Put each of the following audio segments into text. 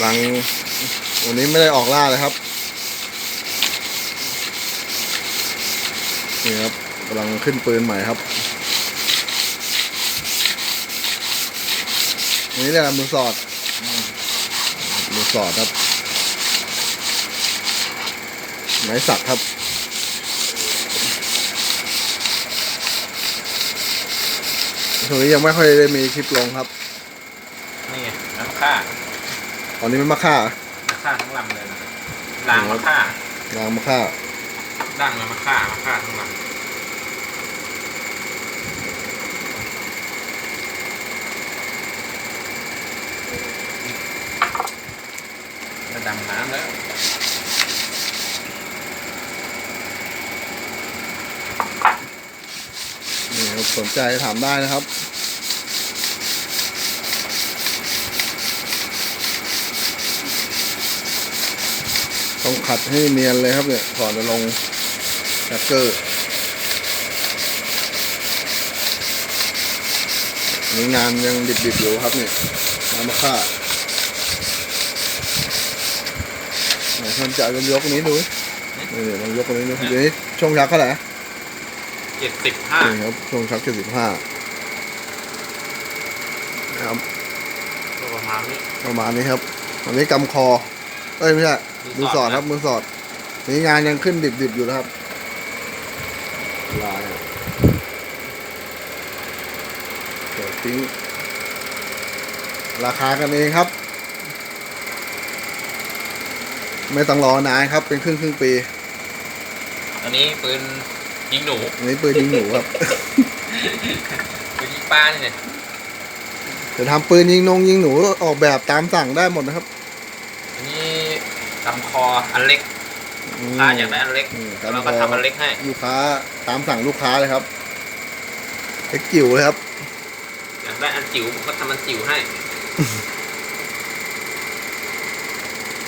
หลังวันนี้ไม่ได้ออกล่าเลยครับนี่ครับกำลังขึ้นปืนใหม่ครับอันนี้เรียกอะไรมือสอดมือสอดครับไม้สักครับช่วงนี้ยังไม่ค่อยได้มีคลิปลงครับ นี่ไงน้ำค่าตอนนี้มันมาฆ่าน้ำค่าทั้งลำเลยนะรางมะค่ารางมาฆ่าดั้งแล้วมะค่ามะค่าทั้งลำจะดำน้ำแล้วนี่ครับสนใจถามได้นะครับ ต้องขัดให้เนียนเลยครับเนี่ยก่อนจะลงแท็กเกอร์นี่งานยังดิบๆอยู่ครับเนี่ยน้ำมะค่าไหนท่านจะลองยกนี้ดูนี่ๆลองยกตรงนี้ดูเดี๋ยวนี้ช่วงชักเท่าไหร่เจ็ดสิบห้านี่ครับช่วงชักเจ็ดสิบห้านะครับก็ประมาณนี้ประมาณนี้ครับอันนี้กำคอ เอ้ยไม่ใช่มือสอดครับมือสอดนี่งานยังขึ้นดิบๆอยู่นะครับลายครับเดี๋ยวทิ้งราคากันเองครับ ไม่ต้องรอนานครับ เป็นครึ่งครึ่งๆปี อันนี้ปืนยิงหนูอันนี้ปืนยิงหนูครับ ปืนยิงปลาเนี่ยจะทำปืนยิงนงยิงหนูออกแบบตามสั่งได้หมดนะครับอันนี้ ลำคออันเล็กอืมค้าอยากได้อันเล็กอืมเราก็ทำอันเล็กให้ ลูกค้าตามสั่งลูกค้าเลยครับเล็กจิ๋วเลยครับอยากได้อันจิ๋วผมก็ทำอันจิ๋วให้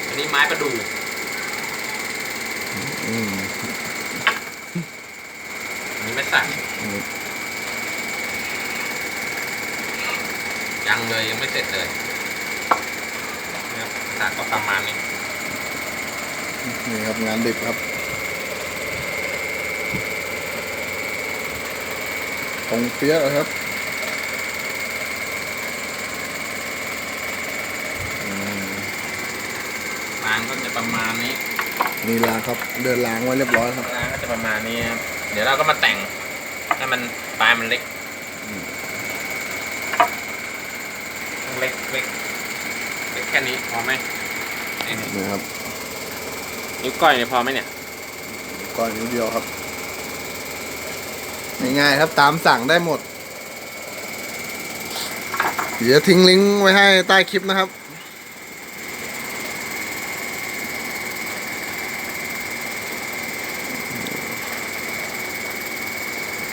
อันนี้ไม้ประดู่อืมอันนี้ไม่สั่ยังเลยยังไม่เสร็จเลยนะครับสั่ก็ประมาณนี้ นี่ครับงานดิบครับ ตรงเปี้ยเลยครับอืมรางก็จะประมาณนี้นี่ล้างครับ เดินล้างไว้เรียบร้อยครับรางก็จะประมาณนี้ครับเดี๋ยวเราก็มาแต่งให้มันปลายมันเล็กอืมเล็กเล็กเล็กแค่นี้พอไหมนี่นี่ครับ นิ้วก้อยเนี่ยพอไหมเนี่ยก่อนนิดเดียวครับ ง่ายๆครับตามสั่งได้หมด เดี๋ยวทิ้งลิงก์ไว้ให้ใต้คลิปนะครับ